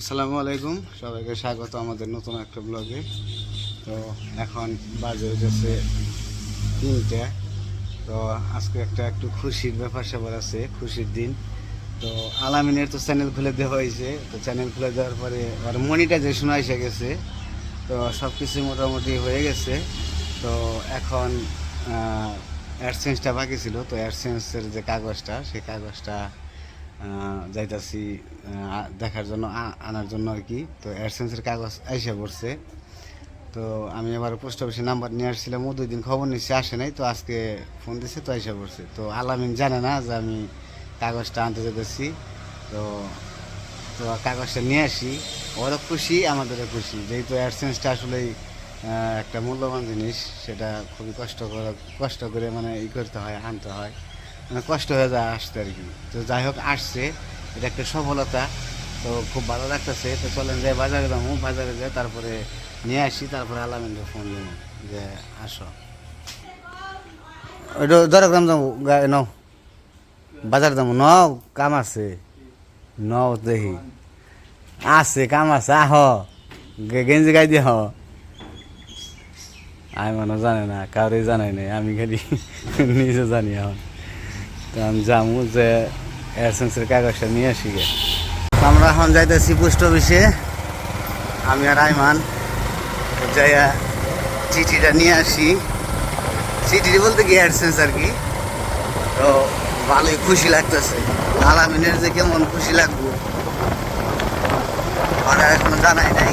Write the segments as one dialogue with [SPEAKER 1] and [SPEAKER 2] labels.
[SPEAKER 1] আসসালামু আলাইকুম। সবাইকে স্বাগত আমাদের নতুন একটা ব্লগে। তো এখন বাজে হইতেছে তিনটে। তো আজকে একটা একটু খুশির ব্যাপার স্যাপার আছে, খুশির দিন। তো আলামিনের তো চ্যানেল খুলে দেওয়া হয়েছে। তো চ্যানেল খুলে দেওয়ার পরে ওর মনিটাইজেশন এসে গেছে। তো সব কিছু মোটামুটি হয়ে গেছে। তো এখন অ্যাডসেন্সটা বাকি ছিল। তো অ্যাডসেন্সের যে কাগজটা, সেই কাগজটা যাইতাছি দেখার জন্য আনার জন্য আর কি। তো অ্যাডসেন্সের কাগজ আইসা পড়ছে। তো আমি এবার পোস্ট অফিসে নাম্বার নিয়ে আসছিলাম, ও দুই দিন খবর নিচ্ছে আসে নাই, তো আজকে ফোন দিছে, তো আইসা পড়ছে। তো আলামিন জানে না যে আমি কাগজটা আনতে যেতেছি তো তো কাগজটা নিয়ে আসি। ওরা খুশি, আমাদেরও খুশি। যেহেতু অ্যাডসেন্সটা আসলেই একটা মূল্যবান জিনিস, সেটা খুবই কষ্ট করে কষ্ট করে মানে ই করতে হয়, আনতে হয়। কষ্ট হয়ে যায় আসতে আর কি। তো যাই হোক, আসছে। এটা একটা সফলতা। তো খুব ভালো লাগতেছে। তো চলেন যাই বাজারে যাব। বাজারে যাই তারপরে নিয়ে আসি। তারপরে আলামিনকে ফোন দেবো যে আসো। ওইটা ধরে গ্রাম যাব নাও। বাজার যাব নাও, কাম আছে। নাও দেখি। আছে, কাম আছে, আহ। গেঞ্জি গাই দিয়ে হ আমি মনে জানে না, কাউরে জানাই নাই। আমি খালি নিজে জানি এখন। আমি যাব যে এসেন্সের কাগজটা নিয়ে আসি গে। আমরা এখন যাইতেছি পোস্ট অফিসে। আমি আর আইমান যাইয়া চিঠিটা নিয়ে আসি। চিঠি বলতে কি অ্যাডসেন্স আর কি? তো ভালোই খুশি লাগতেছে। আলামিনের যে কেমন খুশি লাগবো। আমরা এখনও জানাই নাই।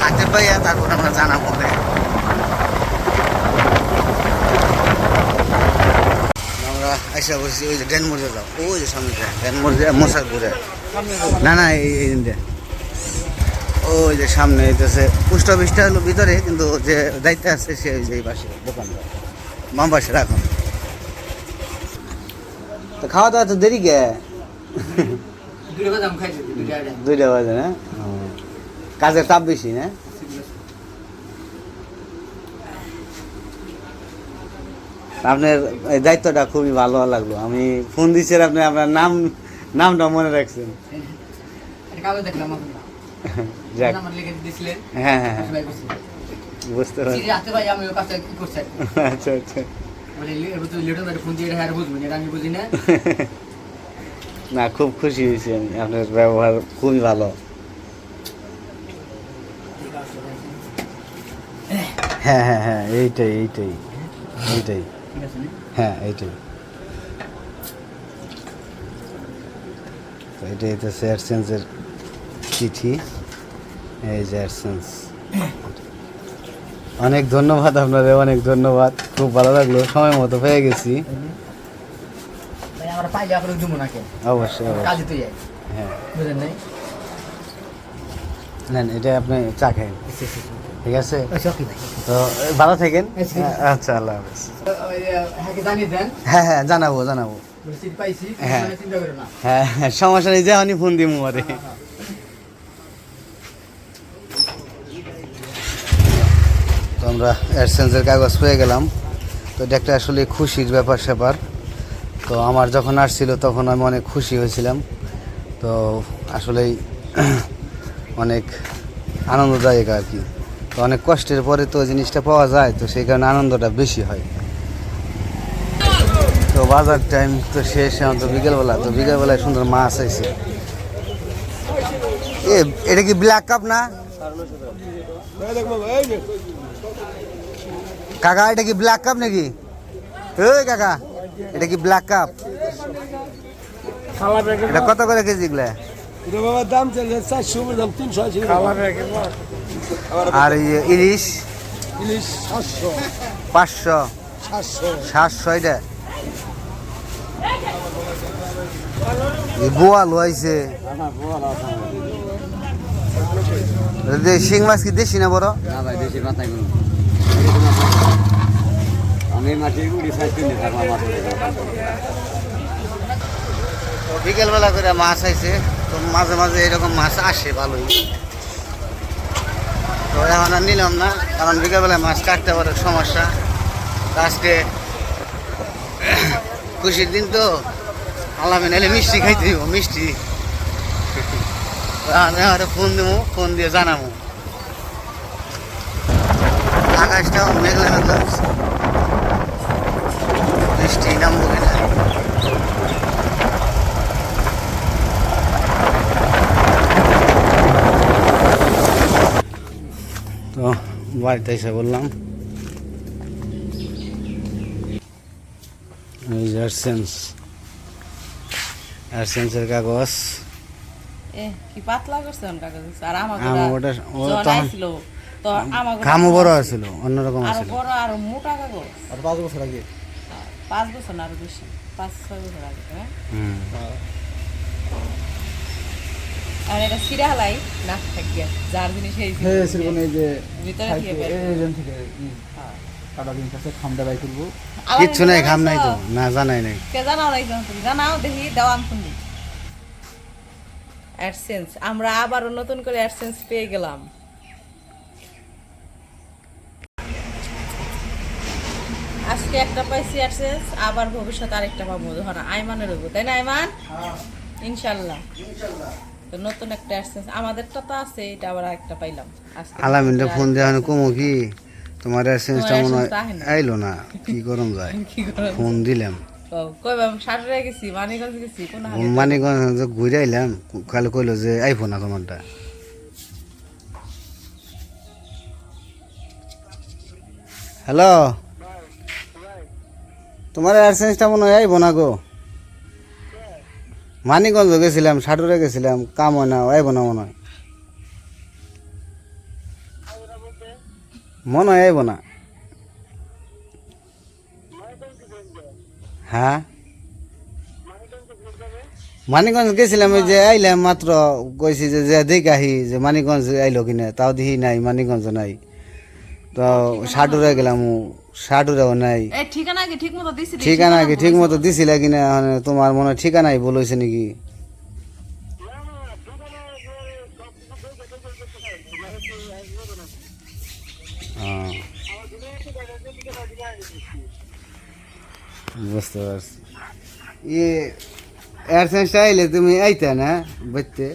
[SPEAKER 1] হাতে পাইয়া তারপর আমরা জানাব রে। আমরা আইসা বসছি ওই যে ডেনমোরজে যাও। ওই যে সামনে ডেনমোরজে মশারপুরে না না এই ওই যে সামনে হইতেছে পোস্ট অফিসটা হলো ভিতরে কিন্তু যে দায়িত্বে আছে সে ওই যে এই পাশে দোকান। মাম পাশে রাখুন তো খাওয়া দাওয়া তো দেরি গে দুইটা বাজে না? কাজের তাপ বেশি না? আপনার এই দায়িত্বটা খুবই ভালো লাগল। আমি ফোন দিচ্ছেন আপনি আপনার নাম নামটা মনে রাখছেন। যাক। হ্যাঁ হ্যাঁ হ্যাঁ। বুঝতে পারছি। আচ্ছা আচ্ছা।
[SPEAKER 2] হ্যাঁ না
[SPEAKER 1] খুব খুশি হয়েছি আমি। আপনার ব্যবহার খুবই ভালো। হ্যাঁ হ্যাঁ হ্যাঁ এইটাই এইটাই এইটাই? হ্যাঁ এইটাই। তো এটাই হইতেছে অ্যাডসেন্সের চিঠি। এই যে অ্যাডসেন্স অনেক ধন্যবাদ আপনাদের অনেক ধন্যবাদ। খুব ভালো লাগল সময় মতো পেয়ে গেছি। অবশ্যই অবশ্যই। হ্যাঁ।
[SPEAKER 2] বুঝলেন নাই?
[SPEAKER 1] নেন এটা আপনি চা খান ঠিক আছে? তো ভালো থাকেন।
[SPEAKER 2] আচ্ছা।
[SPEAKER 1] আচ্ছা আল্লাহ হাফেজ।
[SPEAKER 2] হ্যাঁ
[SPEAKER 1] হ্যাঁ হ্যাঁ জানাব জানাব। হ্যাঁ।
[SPEAKER 2] মানে
[SPEAKER 1] হ্যাঁ হ্যাঁ, সমস্যা নেই যে আমি ফোন দিব মরে তো আমরা অ্যাডসেন্সের কাগজ পেয়ে গেলাম। তো এটা একটা আসলে খুশির ব্যাপার স্যাপার। তো আমার যখন আসছিল তখন আমি অনেক খুশি হয়েছিলাম। তো আসলেই অনেক আনন্দদায়ক আর কি। তো অনেক কষ্টের পরে তো জিনিসটা পাওয়া যায় তো সেই কারণে আনন্দটা বেশি হয়। তো বাজার টাইম তো শেষ এখন তো বিকেলবেলা তো বিকেলবেলায় সুন্দর মাছ আছে এ এটা কি ব্ল্যাক কাপ না? কাকা এটা কি ব্ল্যাক কাপ নাকি? ওই কাকা এটা কি ব্ল্যাক কাপ এটা কত করে কেজি গুলা
[SPEAKER 3] দাম চলছে চারশো দাম তিনশো আশি
[SPEAKER 1] আর ইয়ে ইলিশ?
[SPEAKER 3] ইলিশ সাতশো।
[SPEAKER 1] পাঁচশো।
[SPEAKER 3] সাতশো।
[SPEAKER 1] সাতশো এটা? বোয়াল হয়েছে। শিং মাছ কি দেশি না বড়?
[SPEAKER 4] না ভাই দেশি মাছ নাই আমি মাটির গুড়ি সাইজ কিনে থাকব আমার
[SPEAKER 1] বিকেলবেলা করে মাছ আইছে তো মাঝে মাঝে এরকম মাছ আসে ভালোই। তো এখন আর নিলাম না, কারণ বিকেলবেলায় মাছ কাটতে পারে, সমস্যা। আজকে খুশির দিন তো। আল্লাহ এলে মিষ্টি খাইতে দিব, মিষ্টি। আর ফোন দেবো, ফোন দিয়ে জানাব। আকাশটাও মেঘলা মেঘলা। বৃষ্টি নামবো কিনা তো বাড়িতে এসে বললাম। এই যে অ্যাডসেন্স অ্যাডসেন্সের কাগজ। বড় আছিল অন্যরকম
[SPEAKER 5] আরও
[SPEAKER 1] আছিল।
[SPEAKER 5] বড় আরও মোটা কাগজ।
[SPEAKER 2] আর পাঁচ বছর আগে।
[SPEAKER 5] পাঁচ বছর না আরও বেশি। পাঁচ ছয় বছর আগে হ্যাঁ?
[SPEAKER 1] হুম।
[SPEAKER 5] আর এটা সিরা হালাই না থাকিয়া যার জিনিস সেই
[SPEAKER 2] হ্যাঁ সেরকম এই যে
[SPEAKER 5] ভিতরে
[SPEAKER 2] সাইডে
[SPEAKER 5] দিয়ে বের
[SPEAKER 2] এই জন থেকে কাটা খামটা বাই করব।
[SPEAKER 1] কিচ্ছু নাই খাম নাই তো না জানাই নাই।
[SPEAKER 5] কে জানাও নাই তুমি। জানাও দেখি দেওয়ান শুনি অ্যাডসেন্স আমরা আবারও নতুন করে অ্যাডসেন্স পেয়ে গেলাম। আজকে একটা পাইছি অ্যাডসেন্স আবার ভবিষ্যতে আরেকটা পাবো ধর আইমানের তাই না আইমান ইনশাল্লাহ। তো নতুন একটা অ্যাডসেন্স আমাদেরটা তো আছে এটা আবার একটা পাইলাম।
[SPEAKER 1] আলামিনটা ফোন দেওয়া কমো কি? তোমার অ্যাডসেন্সটা মনে হয়। আইলো না কি করম যায়? ফোন দিলাম।
[SPEAKER 5] মানিগঞ্জ
[SPEAKER 1] ঘুরে আইলাম কালে কইলো যে না তোমারটা। হ্যালো? তোমার অ্যাডসেন্সটা মনে হয় আইবো না গো মানিকগঞ্জ গেছিলাম, সাটুরে গেছিলাম কাম হয় না আইবো না মনে হয়। মনে হয় আইবো না। হ্যাঁ? মানিকগঞ্জ গেছিলাম, ওই যে আইলাম মাত্র, কইছি যে যে দেখে আহি যে মানিকগঞ্জ আইলো কিনা, তাও দেখি নাই, মানিকগঞ্জ নাই। তো সাডুরে গেলাম সাডুরেও নাই।
[SPEAKER 5] ঠিকানা কি ঠিক মতো দিছি
[SPEAKER 1] ঠিকানা কি ঠিক মতো দিছিলে কিনা মানে তোমার মনে ঠিকানাই বলেছে নাকি? ও। বুঝতে পারছি। ইয়ে অ্যাডসেন্সটা আইলে তুমি আইতে না বুঝতে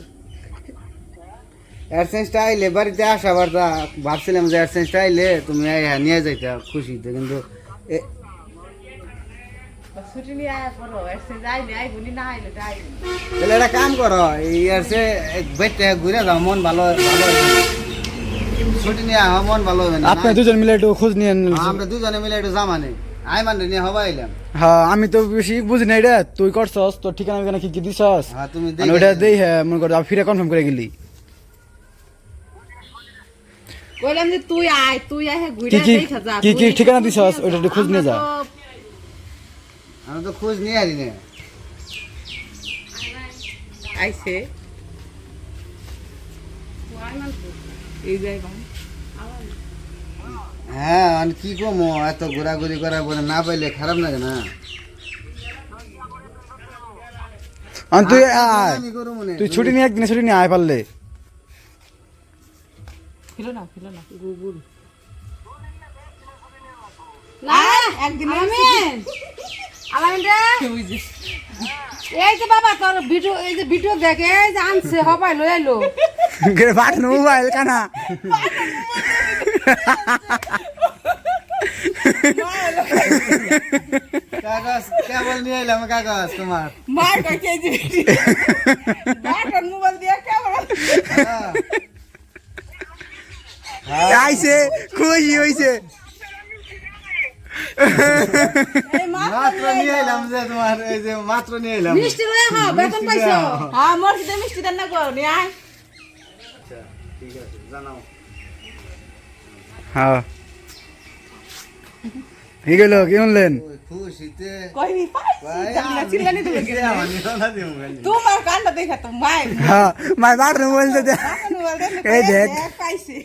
[SPEAKER 1] অ্যাডসেন্সটা আইলে বাড়িতে আসা বার্তা ভাবছিলাম যে অ্যাডসেন্সটা আইলে তুমি আইয়া নিয়ে যাইতা খুশিতে। কিন্তু তাহলে একটা কাম করো এই আসে বেটে ঘুরে যাও মন ভালো ভালো। ছুটি নিয়ে আমার মন ভালো হবে না।
[SPEAKER 2] আপনি দুজন মিলে একটু খোঁজ নিয়ে
[SPEAKER 1] আমরা দুজনে মিলে একটু জামা নেই আই মানে নিয়ে হবা আইলাম।
[SPEAKER 2] হ্যাঁ আমি তো বেশি বুঝি না এটা তুই করছস তোর ঠিকানা কি কি দিছস?
[SPEAKER 1] হ্যাঁ তুমি
[SPEAKER 2] ওটা দেই। হ্যাঁ মনে কর ফিরে কনফার্ম করে গেলি।
[SPEAKER 5] কইলাম যে তুই আয় তুই আয় ঘুরে দেখা যা
[SPEAKER 2] কি কি
[SPEAKER 5] তুই
[SPEAKER 2] ঠিকানা দিছস ওটা একটু খোঁজ নিয়ে যা।
[SPEAKER 1] আমি তো খোঁজ নিয়ে আরি না।
[SPEAKER 5] আইছে।
[SPEAKER 1] হ্যাঁ আমি কি কমো এত ঘোরাঘুরি করার পরে না পাইলে খারাপ লাগে না।
[SPEAKER 2] তুই তুই ছুটি নিয়ে একদিনে ছুটি নিয়ে আয় পারলে।
[SPEAKER 5] ফিলো না ফিলো না। গুগুল একদিন
[SPEAKER 6] আলামিন আলামিন রে এই যে। বাবা তোর ভিডিও এই যে ভিডিও দেখে এই যে আনছে হবাই লই আইলো।
[SPEAKER 2] পাঠানো মোবাইল কানা।
[SPEAKER 1] কাগজ কেবল নিয়ে এলাম কাগজ তোমার।
[SPEAKER 5] মার কাছে মোবাইল দিয়া ক্যামেরা।
[SPEAKER 2] আইছে খুশি হইছে।
[SPEAKER 1] মাত্র নিয়ে এলাম। যে তোমার এই যে মাত্র নিয়ে এলাম।
[SPEAKER 6] মিষ্টি লই হা বেতন পাইছো?
[SPEAKER 5] হ্যাঁ মোর কিতে মিষ্টি দেন না গো নি আয়।
[SPEAKER 1] ঠিক আছে জানাও।
[SPEAKER 2] হ্যাঁ। কি গেল কি শুনলেন?
[SPEAKER 1] খুশিতে
[SPEAKER 5] কইনি পাই
[SPEAKER 1] ভাই,
[SPEAKER 5] জানলা চিল্লানি তুমি
[SPEAKER 1] আমার খালি।
[SPEAKER 5] তোমার কান্না দেখা তো মাই
[SPEAKER 2] হ্যাঁ মাই মোবাইল
[SPEAKER 5] দেন
[SPEAKER 2] এই দেখ।
[SPEAKER 5] পাইছি।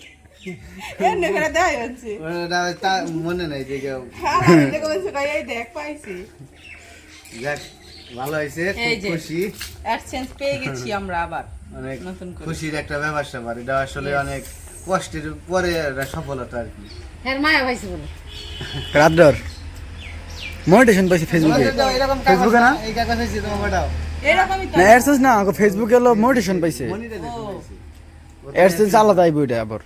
[SPEAKER 5] এনে করে দেয় হচ্ছে।
[SPEAKER 1] ওটা তা- মনে নাই যে কেউ
[SPEAKER 5] আমি দেখো বলছি কই এই দেখ পাইছি।
[SPEAKER 1] যাক ভালো হয়েছে
[SPEAKER 5] এই
[SPEAKER 1] খুব
[SPEAKER 5] যে।
[SPEAKER 1] খুশি।
[SPEAKER 5] অ্যাডসেন্স পেয়ে গেছি আমরা আবার
[SPEAKER 1] অনেক খুশির একটা ব্যাপার স্যাপার। এটা আসলে অনেক কষ্টের পরে একটা সফলতা আর কি।
[SPEAKER 6] হ্যাঁ মায়া পাইছে বলে।
[SPEAKER 2] রাতডর। মোটিভেশন পাইছি ফেসবুকে না?
[SPEAKER 1] এই কাগজ হয়েছে তোমার পাঠাও
[SPEAKER 5] এরকমই
[SPEAKER 2] না অ্যাডসেন্স না আমাকে ফেসবুকে হলো পাইছে। অ্যাডসেন্স আলাদা আইব আবার।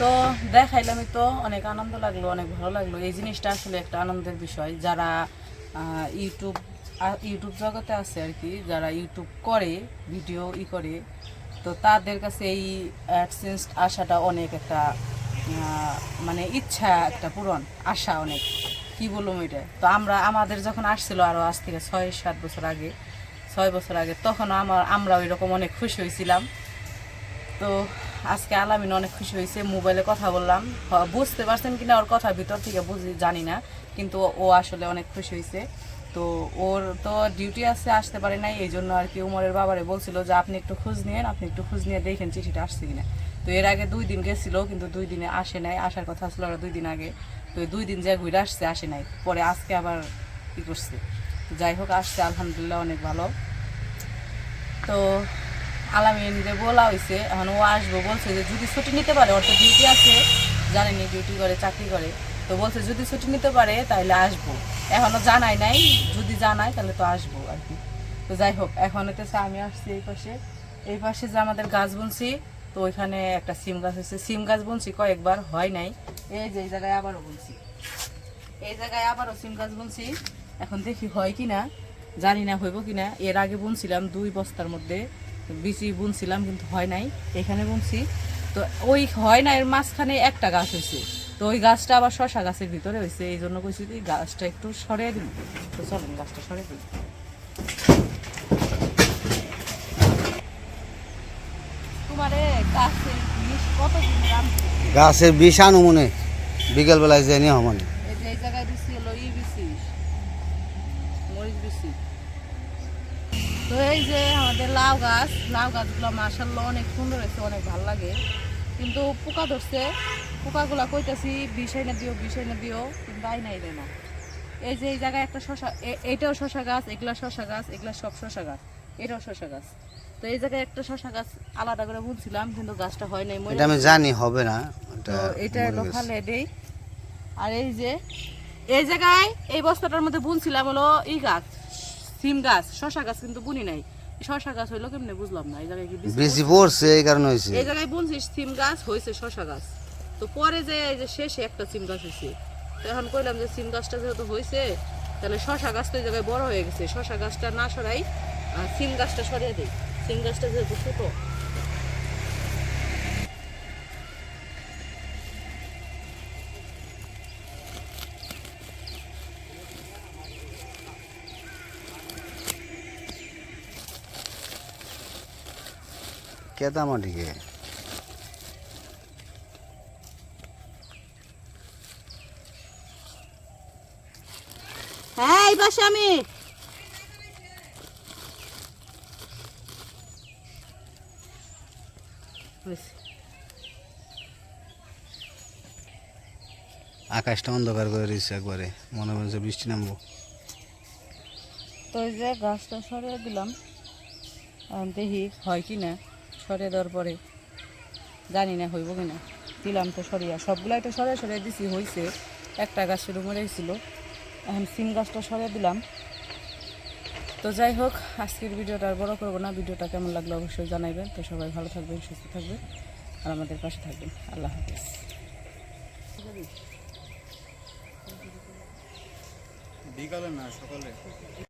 [SPEAKER 5] তো দেখাইলামই তো অনেক আনন্দ লাগল, অনেক ভালো লাগল। এই জিনিসটা আসলে একটা আনন্দের বিষয়। যারা ইউটিউব ইউটিউব জগতে আছে আর কি, যারা ইউটিউব করে, ভিডিও ই করে, তো তাদের কাছে এই অ্যাডসেন্স আসাটা অনেক একটা মানে ইচ্ছা একটা পূরণ, আশা অনেক। কি বললাম এটা? তো আমরা, আমাদের যখন আসছিল আরও আজ থেকে ছয় সাত বছর আগে ছয় বছর আগে, তখন আমার, আমরা ওই রকম অনেক খুশি হয়েছিলাম তো আজকে আলামিন অনেক খুশি হয়েছে মোবাইলে কথা বললাম। বুঝতে পারছেন কিনা ওর কথা ভিতর থেকে বুঝি, জানি না, কিন্তু ও আসলে অনেক খুশি হয়েছে তো ওর তো ডিউটি আছে, আসতে পারে নাই, এই জন্য আর কি উমরের বাবারে বলছিল যে, আপনি একটু খোঁজ নিয়েন, আপনি একটু খোঁজ নিয়ে দেখেন চিঠিটা আসছে কিনা। তো এর আগে দুই দিন গেছিল, কিন্তু দুই দিনে আসে নাই। আসার কথা ছিল ওরা দুই দিন আগে। তো দুই দিন যে ঘুরে আসছে, আসে নাই। পরে আজকে আবার কি করছে? যাই হোক, আসছে, আলহামদুলিল্লাহ অনেক ভালো। তো আলামিন যে বলা হয়েছে এখন ও আসব, বলছে যে যদি ছুটি নিতে পারে তো ডিউটি আছে, জানেনি ডিউটি করে, চাকরি করে। তো বলছে যদি ছুটি নিতে পারে তাহলে আসব। এখনও জানাই নাই, যদি জানাই তাহলে তো আসব আর কি। তো যাই হোক, এখন হতেছে আমি আসছি এই পাশে। এই পাশে যে আমাদের গাছ বুনছি, তো ওইখানে একটা সিম গাছ হয়েছে সিম গাছ বুনছি কয়েকবার, হয় নাই। এই যে এই জায়গায় আবারও বুনছি। এই জায়গায় আবারও সিম গাছ বুনছি। এখন দেখি হয় কি না জানি না হইব কি না এর আগে বুনছিলাম দুই বস্তার মধ্যে বিচি বুনছিলাম কিন্তু হয় নাই এখানে বুনছি। তো ওই হয় না এর মাঝখানে একটা গাছ হয়েছে। তো ওই গাছটা আবার শশা গাছের ভিতরে হয়েছে এই জন্য কইছি যে গাছটা একটু সরিয়ে দিন তো চলেন গাছটা সরিয়ে দিন তোমারে গাছের
[SPEAKER 1] বিষ আনু মনে বিকেলবেলায় যাই নিয়ে হমানে
[SPEAKER 5] এই এই জায়গায় বিসি তো এই যে আমাদের লাউ গাছ লাউ গাছগুলো মাসাল্লাহ অনেক সুন্দর হয়েছে অনেক ভালো লাগে। কিন্তু পোকা ধরছে পোকাগুলা কইতাছি বিষয় না দিও বিষয় না দিও কিন্তু আই নাই না। এই যে এই জায়গায় একটা শশা এইটাও শশা গাছ এগুলা শশা গাছ এগুলা সব শশা গাছ এটাও শশা গাছ। তো এই জায়গায় একটা শশা গাছ আলাদা করে বুনছিলাম কিন্তু গাছটা হয় নাই
[SPEAKER 1] এটা আমি জানি হবে না
[SPEAKER 5] তো এটা হলো দেই। আর এই যে এই জায়গায় এই বস্তাটার মধ্যে বুনছিলাম হলো এই গাছ। সিম গাছ শশা গাছ কিন্তু বুনি নাই। শশা গাছ হইল কেমনে বুঝলাম না এই জায়গায় কি
[SPEAKER 1] বেশি পড়ছে? এই কারণে হয়েছে
[SPEAKER 5] এই জায়গায় বুনছি সিম গাছ হয়েছে শশা গাছ। তো পরে যে এই যে শেষে একটা সিম গাছ হয়েছে তো এখন কইলাম যে সিম গাছটা যেহেতু হয়েছে তাহলে শশা গাছ তো এই জায়গায় বড় হয়ে গেছে। শশা গাছটা না সরাই আর সিম গাছটা সরিয়ে দিই। সিম গাছটা যেহেতু ছোটো
[SPEAKER 1] কেদা মাটিকে
[SPEAKER 5] হ্যাঁ এই পাশে আমি।
[SPEAKER 1] আকাশটা অন্ধকার করে দিচ্ছে একবারে মনে হচ্ছে বৃষ্টি নামবো।
[SPEAKER 5] তো এই যে গাছটা সরিয়ে দিলাম দেখি হয় কি না। সরিয়ে দেওয়ার পরে জানি না হইব কিনা। দিলাম তো সরিয়া। সবগুলাই তো সরিয়ে সরিয়ে দিছি হয়েছে একটা গাছ শুরু মরে গেছিল এখন সিম গাছটা সরিয়ে দিলাম। তো যাই হোক, আজকের ভিডিওটা আর বড় করব না। ভিডিওটা কেমন লাগল অবশ্যই জানাইবেন। তো সবাই ভালো থাকবেন, সুস্থ থাকবেন। আর আমাদের পাশে থাকবেন। আল্লাহ হাফিজ।
[SPEAKER 2] বিকালে না, সকালে?